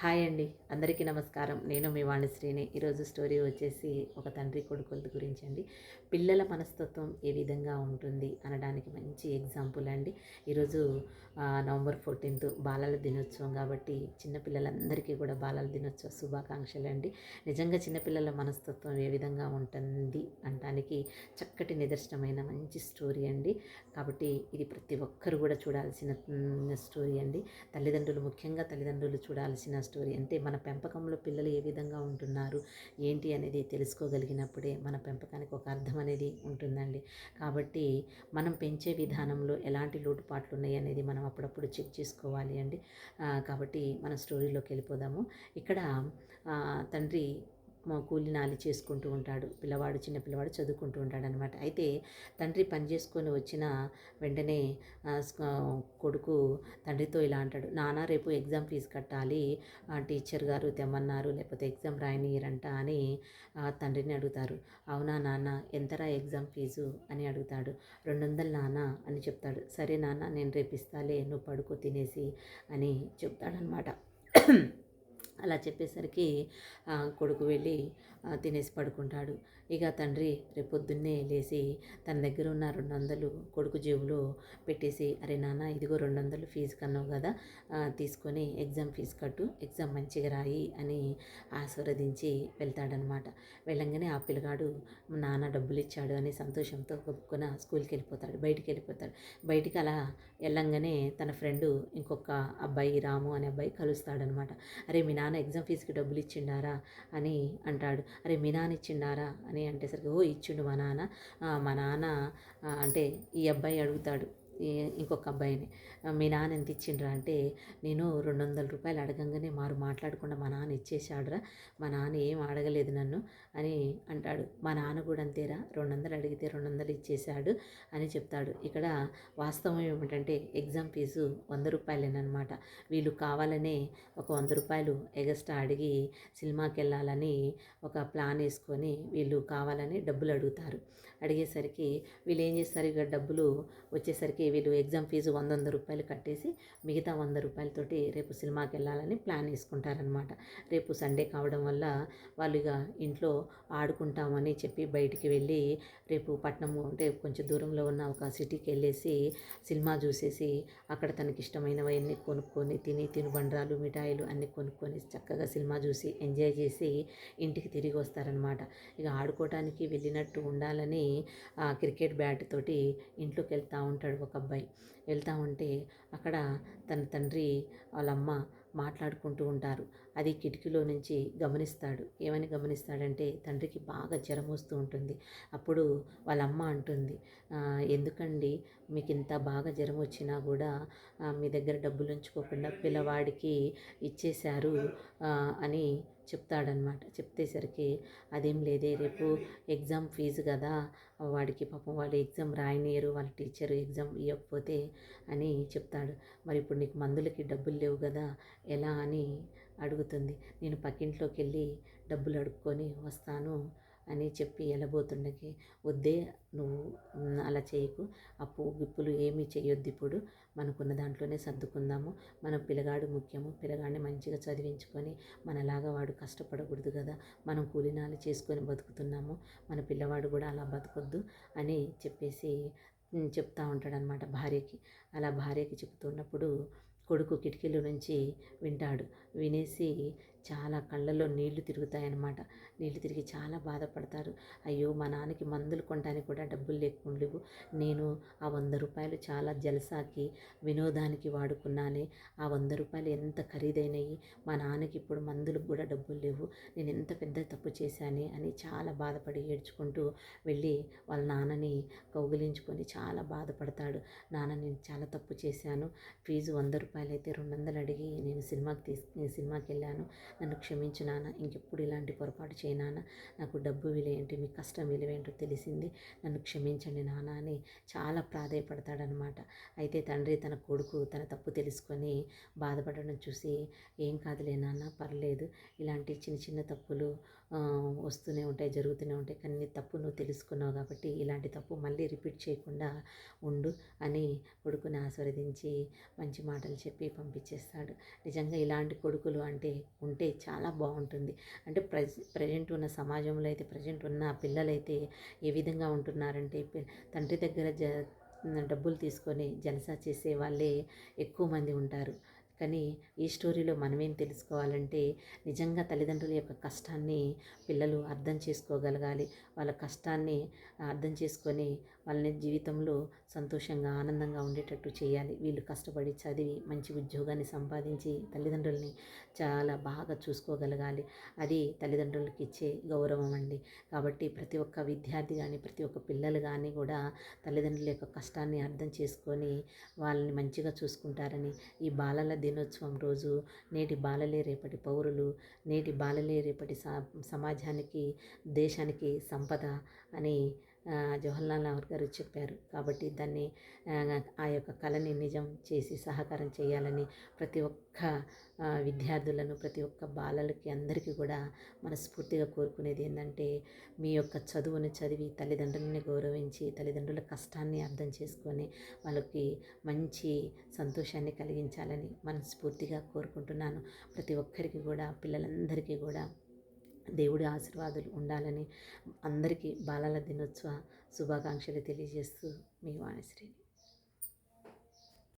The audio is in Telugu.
హాయ్ అండి. అందరికీ నమస్కారం. నేను మీ వాణిశ్రీని. ఈరోజు స్టోరీ వచ్చేసి ఒక తండ్రి కొడుకుల గురించి అండి. పిల్లల మనస్తత్వం ఏ విధంగా ఉంటుంది అనడానికి మంచి ఎగ్జాంపుల్ అండి. ఈరోజు నవంబర్ ఫోర్టీన్త్ బాలల దినోత్సవం కాబట్టి చిన్నపిల్లలందరికీ కూడా బాలల దినోత్సవ శుభాకాంక్షలు అండి. నిజంగా చిన్నపిల్లల మనస్తత్వం ఏ విధంగా ఉంటుంది అనడానికి చక్కటి నిదర్శనమైన మంచి స్టోరీ అండి. కాబట్టి ఇది ప్రతి ఒక్కరు కూడా చూడాల్సిన స్టోరీ అండి. తల్లిదండ్రులు ముఖ్యంగా తల్లిదండ్రులు చూడాల్సిన స్టోరీ అంటే మన పెంపకంలో పిల్లలు ఏ విధంగా ఉంటున్నారు ఏంటి అనేది తెలుసుకోగలిగినప్పుడే మన పెంపకానికి ఒక అర్థం అనేది ఉంటుందండి. కాబట్టి మనం పెంచే విధానంలో ఎలాంటి లోటుపాట్లు ఉన్నాయి అనేది మనం అప్పుడప్పుడు చెక్ చేసుకోవాలి అండి. కాబట్టి మన స్టోరీలోకి వెళ్ళిపోదాము. ఇక్కడ తండ్రి కూలి నాలి చేసుకుంటూ ఉంటాడు. పిల్లవాడు చిన్న పిల్లవాడు చదువుకుంటూ ఉంటాడు అనమాట అయితే తండ్రి పని చేసుకొని వచ్చిన వెంటనే కొడుకు తండ్రితో ఇలా అంటాడు. నాన్న రేపు ఎగ్జామ్ ఫీజు కట్టాలి. టీచర్ గారు తెమ్మన్నారు. లేకపోతే ఎగ్జామ్ రాయనియరంట అని తండ్రిని అడుగుతారు. అవునా నాన్న ఎంతరా ఎగ్జామ్ ఫీజు? అని అడుగుతాడు. రెండు వందలు నాన్న అని చెప్తాడు. సరే నాన్న నేను రేపు ఇస్తాలే నువ్వు పడుకో తినేసి అని చెప్తాడనమాట. అలా చెప్పేసరికి కొడుకు వెళ్ళి తినేసి పడుకుంటాడు. ఇక తండ్రి రేపొద్దున్నే లేచి తన దగ్గర ఉన్న రెండు వందలు కొడుకు జేబులో పెట్టేసి అరే నాన్న ఇదిగో రెండు వందలు ఫీజు కన్నావు కదా తీసుకొని ఎగ్జామ్ ఫీజు కట్టు ఎగ్జామ్ మంచిగా రాయి అని ఆశీర్వదించి వెళ్తాడనమాట. వెళ్ళంగానే ఆ పిల్లగాడు నాన్న డబ్బులు ఇచ్చాడు అని సంతోషంతో ఒప్పుకున్న స్కూల్కి వెళ్ళిపోతాడు బయటికి వెళ్ళిపోతాడు. బయటికి అలా వెళ్ళంగానే తన ఫ్రెండ్ ఇంకొక అబ్బాయి రాము అనే అబ్బాయి కలుస్తాడనమాట. అరే మీ నాన్న నాన్న ఎగ్జామ్ ఫీజుకి డబ్బులు ఇచ్చిండారా అని అంటాడు. అరే మీ నాన్న ఇచ్చిండారా అని అంటేసరికి ఓ ఇచ్చిండు మా నాన్న. మా నాన్న అంటే ఈ అబ్బాయి అడుగుతాడు. ఇంకొక అబ్బాయిని. మీ నాన్న ఎంత ఇచ్చిండ్రా? అంటే నేను రెండు వందల రూపాయలు అడగంగానే మారు మాట్లాడకుండా మా నాన్న ఇచ్చేసాడురా మా నాన్న ఏం అడగలేదు నన్ను అని అంటాడు. మా నాన్న కూడా అంతేరా. రెండు వందలు అడిగితే రెండు వందలు ఇచ్చేశాడు అని చెప్తాడు. ఇక్కడ వాస్తవం ఏమిటంటే ఎగ్జామ్ ఫీజు వంద రూపాయలేనమాట వీళ్ళు కావాలనే ఒక వంద రూపాయలు ఎగస్ట్రా అడిగి సినిమాకి వెళ్ళాలని ఒక ప్లాన్ వేసుకొని వీళ్ళు కావాలని డబ్బులు అడుగుతారు. అడిగేసరికి వీళ్ళు ఏం చేస్తారు? ఇక డబ్బులు వచ్చేసరికి వీళ్ళు ఎగ్జామ్ ఫీజు వంద వంద రూపాయలు కట్టేసి మిగతా వంద రూపాయలతోటి రేపు సినిమాకి వెళ్ళాలని ప్లాన్ వేసుకుంటారనమాట రేపు సండే కావడం వల్ల వాళ్ళు ఇక ఇంట్లో ఆడుకుంటామని చెప్పి బయటికి వెళ్ళి రేపు పట్నము అంటే కొంచెం దూరంలో ఉన్న ఒక సిటీకి వెళ్ళేసి సినిమా చూసేసి అక్కడ తనకి ఇష్టమైనవన్నీ కొనుక్కొని తిని తినుబండ్రాలు మిఠాయిలు అన్నీ కొనుక్కొని చక్కగా సినిమా చూసి ఎంజాయ్ చేసి ఇంటికి తిరిగి వస్తారనమాట ఇక ఆడుకోవడానికి వెళ్ళినట్టు ఉండాలని ఆ క్రికెట్ బ్యాట్ తోటి ఇంట్లోకి వెళ్తూ ఉంటాడు ఒక అబ్బాయి. వెళ్తూ ఉంటే అక్కడ తన తండ్రి వాళ్ళ అమ్మ మాట్లాడుకుంటూ ఉంటారు. అది కిటికీలో నుంచి గమనిస్తాడు. ఏమని గమనిస్తాడంటే తండ్రికి బాగా జ్వరం వస్తూ ఉంటుంది. అప్పుడు వాళ్ళ అమ్మ అంటుంది ఎందుకండి? మీకు ఇంత బాగా జ్వరం వచ్చినా కూడా మీ దగ్గర డబ్బులు ఉంచుకోకుండా పిల్లవాడికి ఇచ్చేశారు అని చెప్తాడనమాట చెప్తేసరికి అదేం లేదే రేపు ఎగ్జామ్ ఫీజు కదా వాడికి పాపం వాళ్ళు ఎగ్జామ్ రాయనియరు వాళ్ళ టీచర్ ఎగ్జామ్ ఇవ్వకపోతే అని చెప్తాడు. మరి ఇప్పుడు నీకు మందులకి డబ్బులు లేవు కదా ఎలా అని అడుగుతుంది. నేను పక్కింట్లోకి వెళ్ళి డబ్బులు అడుక్కొని వస్తాను అని చెప్పి వెళ్ళబోతుండకి వద్దే నువ్వు అలా చేయకు. అప్పు గిప్పులు ఏమీ చేయొద్దు ఇప్పుడు. మనకున్న దాంట్లోనే సర్దుకుందాము. మన పిల్లగాడు ముఖ్యము. పిల్లగాడిని మంచిగా చదివించుకొని మనలాగా వాడు కష్టపడకూడదు కదా. మనం కూలినాలు చేసుకొని బతుకుతున్నాము. మన పిల్లవాడు కూడా అలా బతకొద్దు అని చెప్పేసి చెప్తూ చెప్తా ఉంటాడనమాట భార్యకి. అలా భార్యకి చెప్తున్నప్పుడు కొడుకు కిటికీల నుంచి వింటాడు. వినేసి చాలా కళ్ళల్లో నీళ్ళు తిరుగుతాయన్నమాట. నీళ్ళు తిరిగి చాలా బాధపడతారు. అయ్యో మా నాన్నకి మందులు కొనడానికి కూడా డబ్బులు లేకుండలేవు నేను ఆ వంద రూపాయలు చాలా జలసాకి వినోదానికి వాడుకున్నానే. ఆ వంద రూపాయలు ఎంత ఖరీదైనవి మా నాన్నకి ఇప్పుడు మందులకు కూడా డబ్బులు లేవు. నేను ఎంత పెద్ద తప్పు చేశానే అని చాలా బాధపడి ఏడ్చుకుంటూ వెళ్ళి వాళ్ళ నాన్నని కౌగిలించుకొని చాలా బాధపడతాడు. నాన్న నేను చాలా తప్పు చేశాను. ఫీజు వంద రూపాయలు అయితే రెండు వందలు అడిగి నేను సినిమాకి తీసు సినిమాకి వెళ్ళాను. నన్ను క్షమించు నాన్న ఇంకెప్పుడు ఇలాంటి పొరపాటు చేయనాన్న నాకు డబ్బు విలువేంటి మీ కష్టం విలువేంటో తెలిసింది. నన్ను క్షమించండి నాన్న అని చాలా ప్రాధాయపడతాడనమాట అయితే తండ్రి తన కొడుకు తన తప్పు తెలుసుకొని బాధపడడం చూసి ఏం కాదులే నాన్న పర్లేదు. ఇలాంటి చిన్న చిన్న తప్పులు వస్తూనే ఉంటాయి జరుగుతూనే ఉంటాయి. కానీ నీ తప్పు నువ్వు తెలుసుకున్నావు కాబట్టి ఇలాంటి తప్పు మళ్ళీ రిపీట్ చేయకుండా ఉండు అని కొడుకుని ఆశీర్వదించి మంచి మాటలు చెప్పి పంపించేస్తాడు. నిజంగా ఇలాంటి కొడుకులు అంటే ఉంటే చాలా బాగుంటుంది. అంటే ప్రజ ప్రజెంట్ ఉన్న సమాజంలో అయితే ప్రజెంట్ ఉన్న పిల్లలైతే ఏ విధంగా ఉంటున్నారంటే తండ్రి దగ్గర జ డబ్బులు తీసుకొని జలసా చేసే వాళ్ళే ఎక్కువ మంది ఉంటారు. కానీ ఈ స్టోరీలో మనమేం తెలుసుకోవాలంటే నిజంగా తల్లిదండ్రుల యొక్క కష్టాన్ని పిల్లలు అర్థం చేసుకోగలగాలి. వాళ్ళ కష్టాన్ని అర్థం చేసుకొని వాళ్ళని జీవితంలో సంతోషంగా ఆనందంగా ఉండేటట్టు చేయాలి. వీళ్ళు కష్టపడి చదివి మంచి ఉద్యోగాన్ని సంపాదించి తల్లిదండ్రుల్ని చాలా బాగా చూసుకోగలగాలి. అది తల్లిదండ్రులకి ఇచ్చే గౌరవం అండి. కాబట్టి ప్రతి ఒక్క విద్యార్థి కానీ ప్రతి ఒక్క పిల్లలు కానీ కూడా తల్లిదండ్రుల యొక్క కష్టాన్ని అర్థం చేసుకొని వాళ్ళని మంచిగా చూసుకుంటారని ఈ బాలల దినోత్సవం రోజు నేటి బాలలే రేపటి పౌరులు నేటి బాలలే రేపటి సమాజానికి దేశానికి సంపద అని జవహర్లాల్ నెహ్రూ గారు చెప్పారు. కాబట్టి దాన్ని ఆ యొక్క కళని నిజం చేసి సహకారం చేయాలని ప్రతి ఒక్క విద్యార్థులను ప్రతి ఒక్క బాలలకి అందరికీ కూడా మనస్ఫూర్తిగా కోరుకునేది ఏంటంటే మీ యొక్క చదువును చదివి తల్లిదండ్రులని గౌరవించి తల్లిదండ్రుల కష్టాన్ని అర్థం చేసుకొని వాళ్ళకి మంచి సంతోషాన్ని కలిగించాలని మనస్ఫూర్తిగా కోరుకుంటున్నాను. ప్రతి ఒక్కరికి కూడా పిల్లలందరికీ కూడా దేవుడి ఆశీర్వాదాలు ఉండాలని అందరికీ బాలల దినోత్సవ శుభాకాంక్షలు తెలియజేస్తూ మీ వాణిశ్రీని.